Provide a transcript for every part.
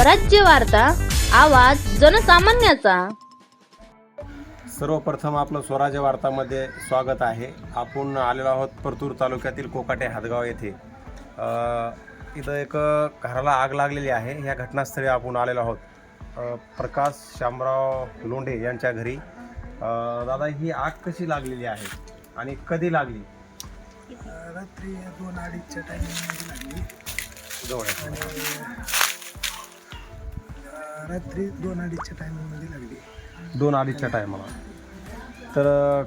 स्वराज्य वार्ता आवाज जनसामान्याचा. सर्वप्रथम आपलं स्वराज्य वार्तामध्ये स्वागत आहे. आपण आलेलो आहोत परतूर तालुक्यातील कोकाटे हातगाव येथे. इथं एक घराला आग लागलेली आहे. ह्या घटनास्थळी आपण आलेलो आहोत. प्रकाश शामराव लोंढे यांच्या घरी. दादा ही आग कशी लागलेली आहे आणि कधी लागली? रात्री दोन अडीचच्या टायमिंगमध्ये लागली. जवळ रात्री दोन अडीचच्या टायमिंगमध्ये लागली. दोन अडीचच्या टायमाला. तर अ,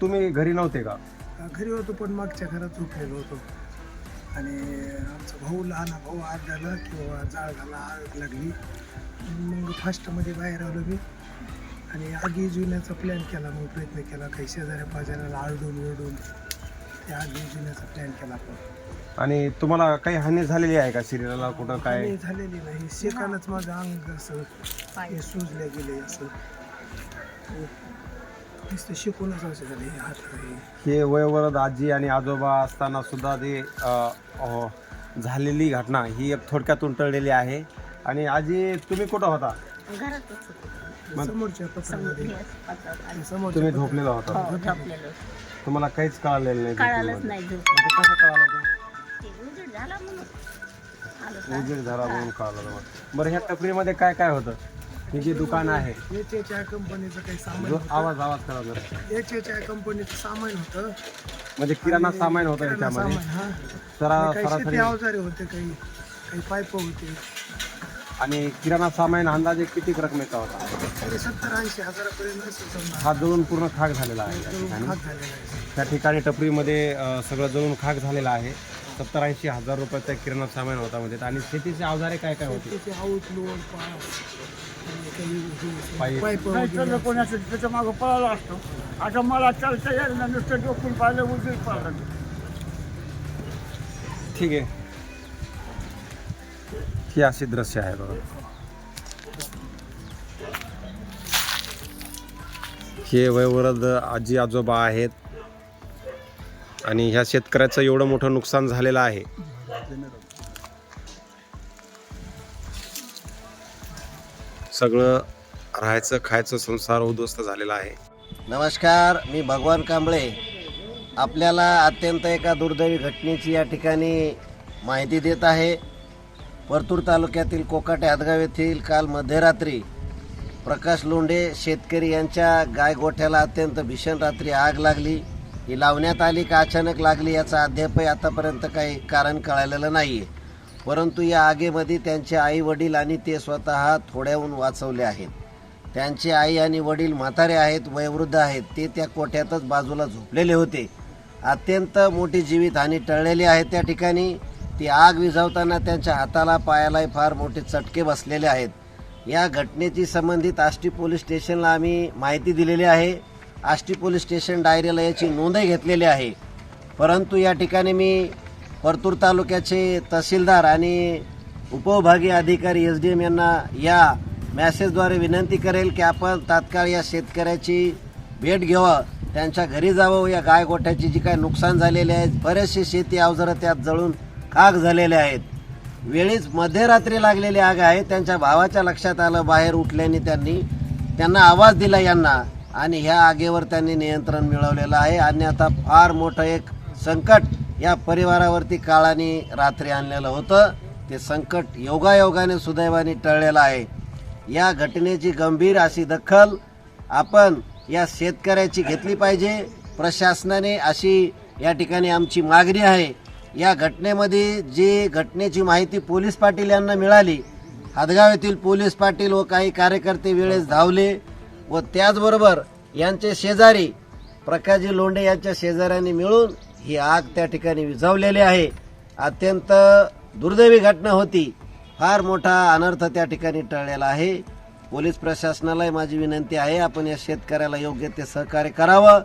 तुम्ही घरी नव्हते का? अं, घरी होतो पण मागच्या घरात झोपलेलो होतो. आणि आमचा भाऊ लहान भाऊ आग झाला किंवा जाळ झाला आग लागली. मग फास्टमध्ये बाहेर आलो मी. आणि आगी जुण्याचा प्लॅन केला मग प्रयत्न केला काही शेजाऱ्या पाजाऱ्याला आरडून विरडून त्या आगी जुण्याचा प्लॅन केला आपण. आणि तुम्हाला काही हानी झालेली आहे का शरीराला कुठं काय? हानी झालेली नाही. शेकानच माझं अंग असं हे सुजले गेले असं. नुसतं शिकूनच असं झालं हे हात हे. हे वयोवृद्ध आजी आणि आजोबा असताना सुद्धा ते अ, अ, झालेली घटना ही एक थोडक्यातून टळलेली आहे. आणि आजी तुम्ही कुठं होता? मग- समोरच्या पत्रामध्ये. हो समोरच्या तुम्ही झोपलेला होता. झोपलेलो तुम्हाला काहीच कळालेलं नाही कळालंच. नाही झोप ते कसं कळालं ते? झाला म्हणून. आलो ते? उजेड झाला म्हणून कळालं तुम्हाला. बरं ह्या टपरीमध्ये काय काय होतं? हे जे दुकान आहे. एच एच आय कंपनीचं काही सामान जो होतं. आवाज आवाज करा जरा. एच एच आय कंपनीचं सामान होतं. म्हणजे किराणा सामान होतं किराणा त्याच्यामध्ये. सामान हा. सरा आणि काही शेती सरासरी अवजारे होते काही काही पाईप होते. आणि किराणा सामान अंदाजे किती रकमेचा होता? तरी सत्तर ऐंशी हजारापर्यंत समजा. हा जळून पूर्ण खाक झालेला आहे त्या ठिकाणी. खाक झालेला आहे. त्या ठिकाणी टपरीमध्ये अ, सगळं जळून खाक झालेलं आहे. सत्तर ऐंशी हजार रुपयाचा किराणा सामान होता म्हणजे. आणि शेतीचे अवजारे काय काय होते? त्याचे हे- पाईप. पाईप वगैरे कोणाचं त्याच्या मागं पळाला असतो. आता मला चालता येईल ना नुसतं डोकून पाहिलं उजवी पाहिलं. ठीक आहे. ही अशी दृश्य आहे बघा. हे वयोवृद्ध आजी आजोबा आहेत. आणि ह्या शेतकऱ्याचं एवढं मोठं नुकसान झालेलं आहे. सगळं राहायचं खायचं संसार उद्ध्वस्त झालेला आहे. नमस्कार मी भगवान कांबळे. आपल्याला अत्यंत एका दुर्दैवी घटनेची या ठिकाणी माहिती देत आहे. परतूर तालुक्यातील कोकाटे हातगाव येथील काल मध्यरात्री प्रकाश लोंढे शेतकरी यांच्या गायगोठ्याला अत्यंत भीषण रात्री आग लागली. ही लावण्यात आली का अचानक लागली याचा अद्यापही आतापर्यंत काही कारण कळालेलं नाही आहे परंतु या आगीमध्ये त्यांचे आई वडील आणि ते स्वतः थोड्याहून वाचवले आहेत. त्यांचे आई आणि वडील म्हातारे आहेत वयोवृद्ध आहेत. ते त्या कोठ्यातच बाजूला झोपलेले होते. अत्यंत मोठी जीवितहानी टळलेली आहे त्या ठिकाणी. ती आग विझवताना त्यांच्या हाताला पायालाही फार मोठे चटके बसलेले आहेत. या घटनेची संबंधित आष्टी पोलीस स्टेशनला आम्ही माहिती दिलेली आहे. आष्टी पोलीस स्टेशन डायरीला याची नोंदही घेतलेली आहे. परंतु या ठिकाणी मी परतूर तालुक्याचे तहसीलदार आणि उपविभागीय अधिकारी एस डी एम यांना या मॅसेजद्वारे विनंती करेल की आपण तात्काळ या शेतकऱ्याची भेट घ्यावं त्यांच्या घरी जावं या गायगोठ्याची जी काय नुकसान झालेले आहेत बरेचसे शेती अवजारं त्यात जळून खाक झालेले आहेत. वेळीच मध्यरात्री लागलेली आग आहे त्यांच्या भावाच्या लक्षात आलं बाहेर उठल्याने त्यांनी त्यांना आवाज दिला यांना आणि ह्या आगीवर त्यांनी नियंत्रण मिळवलेलं आहे. आणि आता फार मोठं एक संकट या परिवारावरती काळाने रात्री आणलेलं होतं. ते संकट योगायोगाने सुदैवाने टळलेलं आहे. या घटनेची गंभीर अशी दखल आपण या शेतकऱ्याची घेतली पाहिजे. प्रशासनाने अशी या ठिकाणी आमची मागणी आहे. या घटनेमध्ये जी घटनेची माहिती पोलीस पाटील यांना मिळाली हदगाव येथील पोलीस पाटील व काही कार्यकर्ते वेळेस धावले. व त्याचबरोबर यांचे शेजारी प्रकाशजी लोंढे यांच्या शेजाऱ्यांनी मिळून ही आग त्या ठिकाणी विझवलेली आहे. अत्यंत दुर्दैवी घटना होती. फार मोठा अनर्थ त्या ठिकाणी टळलेला आहे. पोलीस प्रशासनालाही माझी विनंती आहे आपण या शेतकऱ्याला योग्य ते सहकार्य करावं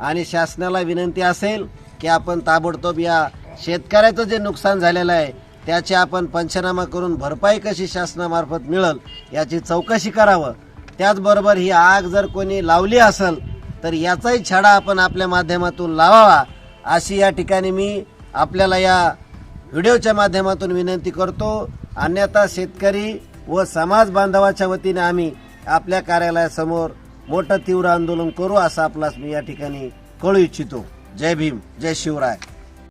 आणि शासनाला विनंती असेल की आपण ताबडतोब या शेतकऱ्याचं जे नुकसान झालेलं आहे त्याची आपण पंचनामा करून भरपाई कशी शासनामार्फत मिळेल याची चौकशी करावं. त्याचबरोबर ही आग जर कोणी लावली असेल तर याचाही छडा आपण आपल्या माध्यमातून लावावा. अशी या ठिकाणी मी आपल्याला या व्हिडिओच्या माध्यमातून विनंती करतो. अन्यथा शेतकरी व समाज बांधवाच्या वतीने आम्ही आपल्या कार्यालयासमोर मोठं तीव्र आंदोलन करू असं आपलाच मी या ठिकाणी कळू इच्छितो. जय भीम जय शिवराय.